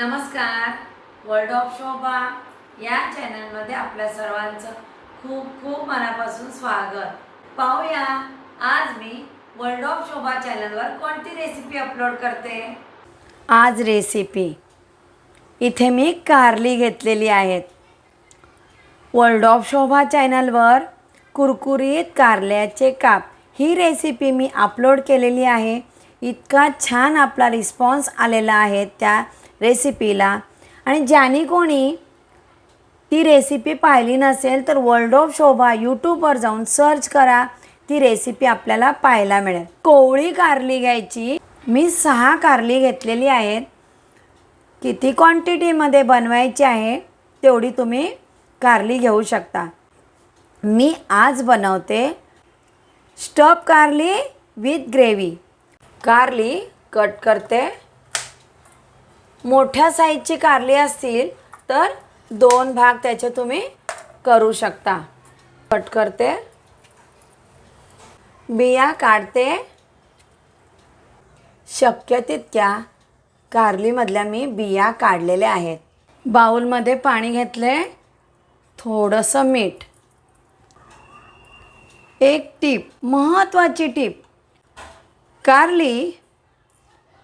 नमस्कार. World of शोभा या चॅनलमध्ये आपल्या सर्वांचं खूप खूप मनापासून स्वागत. पाहूया आज मी वर्ल्ड ऑफ शोभा चॅनलवर कोणती रेसिपी अपलोड करते? आज रेसिपी इथे मी कारली घेतलेली आहेत. वर्ल्ड ऑफ शोभा चॅनलवर कुरकुरीत कारल्याचे काप. ही रेसिपी मी अपलोड केलेली आहे. इतका छान आपला रिस्पॉन्स आलेला आहे त्या रेसिपीला. आणि ज्याने कोणी ती रेसिपी पाहिली नसेल तर वर्ल्ड ऑफ शोभा यूट्यूबवर जाऊन सर्च करा. ती रेसिपी आपल्याला पाहायला मिळेल. कोवळी कारली घ्यायची. मी सहा कारली घेतलेली आहेत. किती क्वांटिटीमध्ये बनवायची आहे तेवढी तुम्ही कारली घेऊ शकता. मी आज बनवते स्टफ कारली विथ ग्रेव्ही कारली कट करते. मोठ्या साईजची कारली असतील तर दोन भाग त्याचे तुम्ही करू शकता. कट करते. बिया काढते. शक्य तितक्या कारलीमधल्या मी बिया काढलेल्या आहेत. बाऊलमध्ये पाणी घेतले. थोडंसं मीठ. एक टीप महत्त्वाची टीप. कारली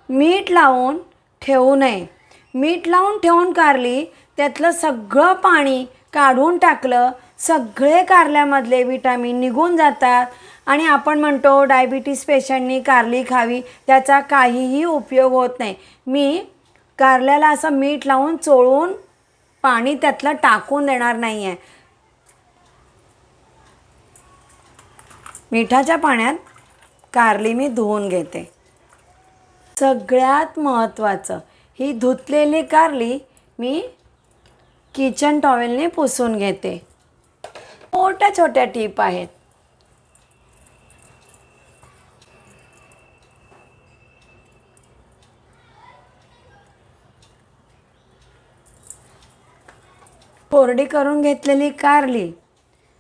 मीठ लावून ठेवू नये. मीठ लावून ठेवून कारली त्यातलं सगळं पाणी काढून टाकलं सगळे कारल्यामधले विटामिन निघून जातात. आणि आपण म्हणतो डायबिटीस पेशंटनी कारली खावी त्याचा काहीही उपयोग होत नाही. मी कारल्याला असं मीठ लावून चोळून पाणी त्यातलं टाकून देणार नाही आहे मिठाच्या पाण्यात कारली मी धुवून घेते. सगळ्यात महत्त्वाचं. ही धुतलेली कारली मी किचन टॉवेलने पुसून घेते. छोट्या छोट्या टीप आहेत. कोरडी करून घेतलेली कारली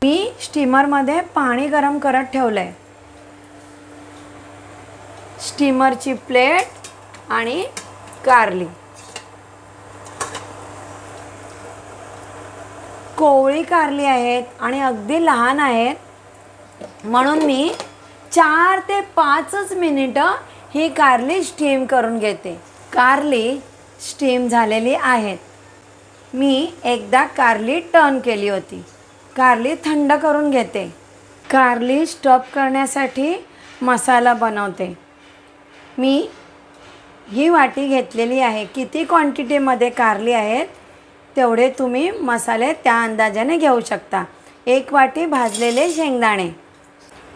मी स्टीमरमध्ये पाणी गरम करत ठेवलं आहे स्टीमरची प्लेट आणि कारली कोवळी कारली आहेत आणि अगदी लहान आहेत. म्हणून मी चार ते पाचच मिनिटं ही कारली स्टीम करून घेते. कारली स्टीम झालेली आहेत. मी एकदा कारली टर्न केली होती. कारली थंड करून घेते. कारली स्टफ करण्यासाठी मसाला बनवते. मी ही वाटी घेतलेली आहे. किती क्वांटिटीमध्ये कारली आहेत तेवढे तुम्ही मसाले त्या अंदाजाने घेऊ शकता. एक वाटी भाजलेले शेंगदाणे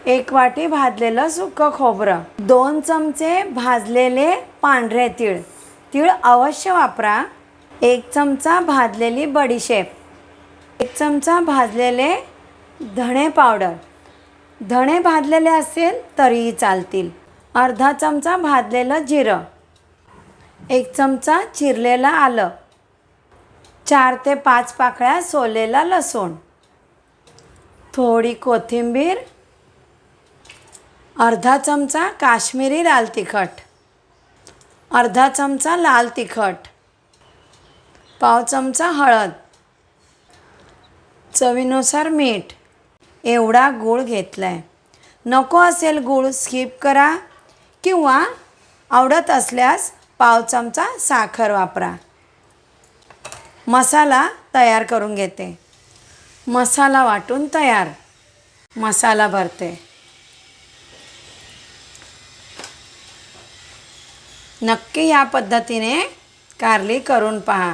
एक वाटी भाजलेलं सुकं खोबरं दोन चमचे भाजलेले पांढरे तीळ. तीळ अवश्य वापरा. एक चमचा भाजलेली बडीशेप एक चमचा भाजलेले धणे पावडर. धणे भाजलेले असेल तरीही चालतील. अर्धा चमचा भाजलेलं जिरं. एक चमचा चिरलेलं आलं. चार ते पाच पाकळ्या सोललेला लसूण. थोडी कोथिंबीर. अर्धा चमचा काश्मीरी लाल तिखट. अर्धा चमचा लाल तिखट. पाव चमचा हळद. चवीनुसार मीठ. एवढा गूळ घेतला आहे नको असेल गूळ स्किप करा. किंवा आवडत असल्यास पाव चमचा साखर वापरा. मसाला तयार करून घेते. मसाला वाटून तयार. मसाला भरते. नक्की या पद्धतीने कारली करून पहा.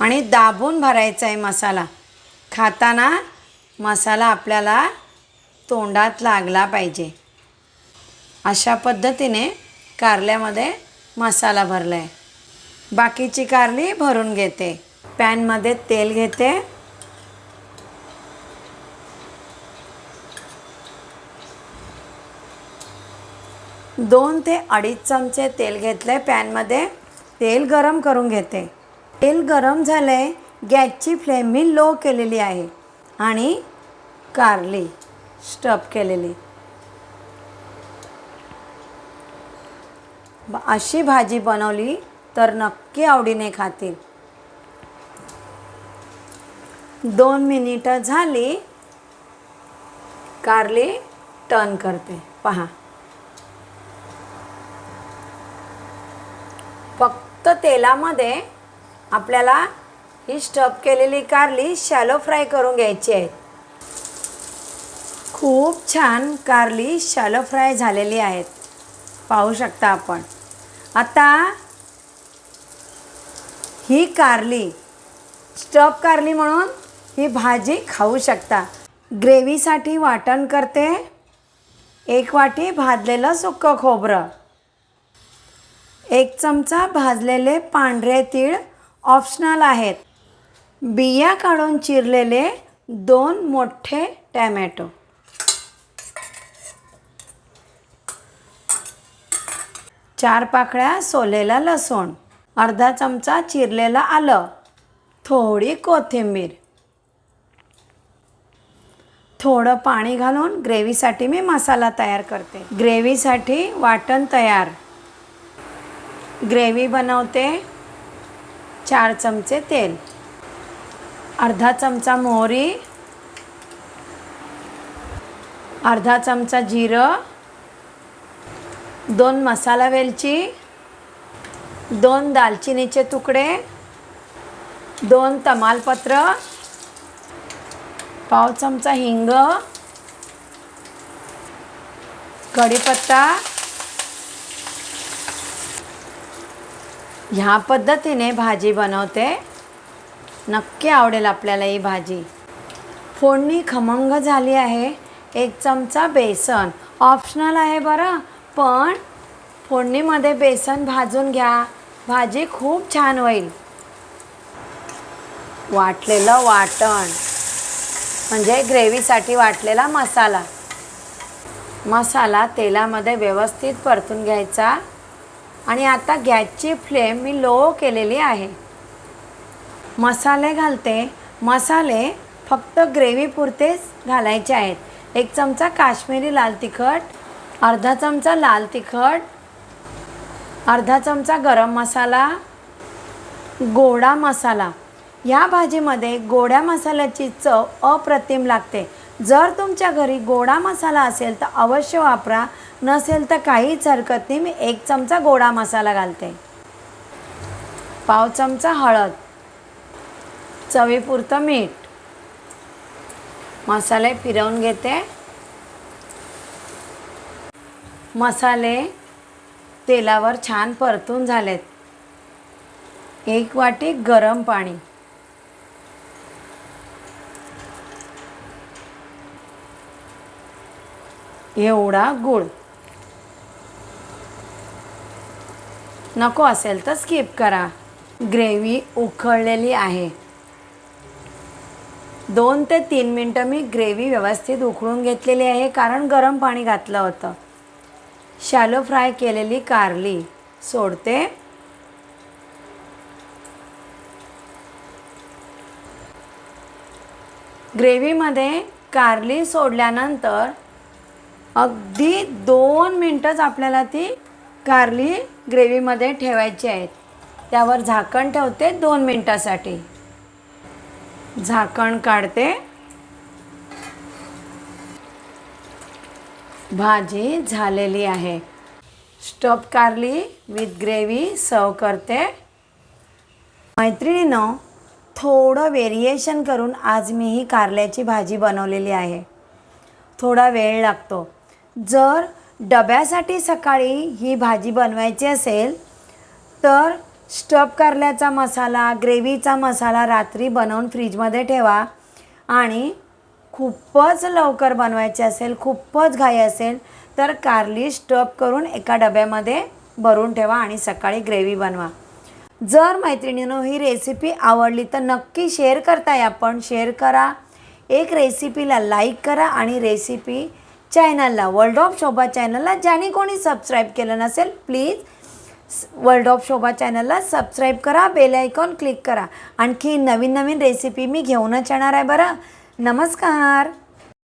आणि दाबून भरायचा आहे मसाला. खाताना मसाला आपल्याला तोंडात लागला पाहिजे. अशा पद्धतीने कारल्यामध्ये मसाला भरला आहे बाकीची कारली भरून घेते. पॅनमध्ये तेल घेते. दोन ते अडीच चमचे तेल घेतले पॅनमध्ये. तेल गरम करून घेते. तेल गरम झालं आहे गॅसची फ्लेम मी लो केलेली आहे. आणि कारली स्टफ केलेली. अशी भाजी बनवली तर नक्की आवडीने खातील. दोन मिनिटं झाली. कारली टर्न करते. पहा. फक्त तेलामध्ये आपल्याला ही स्टफ केलेली कारली शॅलो फ्राय करून घ्यायची आहे. खूप छान कारली शॅलो फ्राय झालेली आहेत. पाहू शकता आपण. आता ही कारली स्टफ कारली म्हणून ही भाजी खाऊ शकता. ग्रेव्हीसाठी वाटण करते. एक वाटी भाजलेलं सुक्कं खोबरं. एक चमचा भाजलेले पांढरे तीळ ऑप्शनल आहेत. बिया काढून चिरलेले दोन मोठे टॅमॅटो. चार पाकळ्या सोलेला लसूण अर्धा चमचा चिरलेलं आलं थोडी कोथिंबीर. थोडं पाणी घालून ग्रेव्हीसाठी मी मसाला तयार करते. ग्रेव्हीसाठी वाटण तयार. ग्रेव्ही बनवते चार चमचे तेल अर्धा चमचा मोहरी अर्धा चमचा जिरं दोन मसाला वेलची दोन दालचिनीचे तुकडे दोन तमालपत्र पाव चमचा हिंग कढीपत्ता. ह्या पद्धतीने भाजी बनवते. नक्की आवडेल आपल्याला ही भाजी. फोडणी खमंग झाली आहे. एक चमचा बेसन. ऑप्शनल आहे बरं. पण फोडणीमध्ये बेसन भाजून घ्या. भाजी खूप छान होईल. वाटलेलं वाटण. म्हणजे ग्रेव्हीसाठी वाटलेला मसाला. मसाला तेलामध्ये व्यवस्थित परतून घ्यायचा. आणि आता गॅसची फ्लेम मी लो केलेली आहे. मसाले घालते. मसाले फक्त ग्रेव्हीपुरतेच घालायचे आहेत. एक चमचा काश्मीरी लाल तिखट अर्धा चमचा लाल तिखट अर्धा चमचा गरम मसाला गोडा मसाला. या भाजीमध्ये गोड्या मसाल्याची चव अप्रतिम लागते. जर तुमच्या घरी गोडा मसाला असेल तर अवश्य वापरा. नसेल तर काहीच हरकत नाही. मी एक चमचा गोडा मसाला घालते. पाव चमचा हळद चवीपुरतं मीठ. मसाले फिरवून घेते. मसाले तेलावर छान परतून झालेत. एक वाटी गरम पाणी. एवढा गुळ. नको असेल तर स्किप करा. ग्रेव्ही उकळलेली आहे. दोन ते तीन मिनटं मी ग्रेव्ही व्यवस्थित उकळून घेतलेली आहे कारण गरम पाणी घातलं होतं. शॅलो फ्राय केलेली कारली सोडते. ग्रेव्हीमध्ये कारली सोडल्यानंतर अगदी दोन मिनटंच आपल्याला ती कारली ग्रेव्हीमध्ये ठेवायची आहेत. त्यावर झाकण ठेवते दोन मिनटासाठी. झाकण काढते. भाजी झालेली आहे. स्टफ कारली विथ ग्रेव्ही सर्व करते. मैत्रिणीनं थोडं व्हेरिएशन करून आज मी ही कारल्याची भाजी बनवलेली आहे. थोडा वेळ लागतो. जर डब्यासाठी सकाळी ही भाजी बनवायची असेल तर स्टफ कारल्याचा मसाला ग्रेव्हीचा मसाला रात्री बनवून फ्रीजमध्ये ठेवा आणि खूपच लवकर बनवायची असेल खूपच घाई असेल तर कारली स्टप करून एका डब्यामध्ये भरून ठेवा आणि सकाळी ग्रेव्ही बनवा. जर मैत्रिणीनं ही रेसिपी आवडली तर नक्की शेअर करताय आपण. शेअर करा. एक रेसिपीला लाईक करा आणि रेसिपी चॅनलला वर्ल्ड ऑफ शोभा चॅनलला ज्याने कोणी सबस्क्राईब केलं नसेल प्लीज वर्ल्ड ऑफ शोभा चॅनलला सबस्क्राईब करा बेल आयकॉन क्लिक करा. आणखी नवीन नवीन रेसिपी मी घेऊनच येणार आहे बरं. नमस्कार.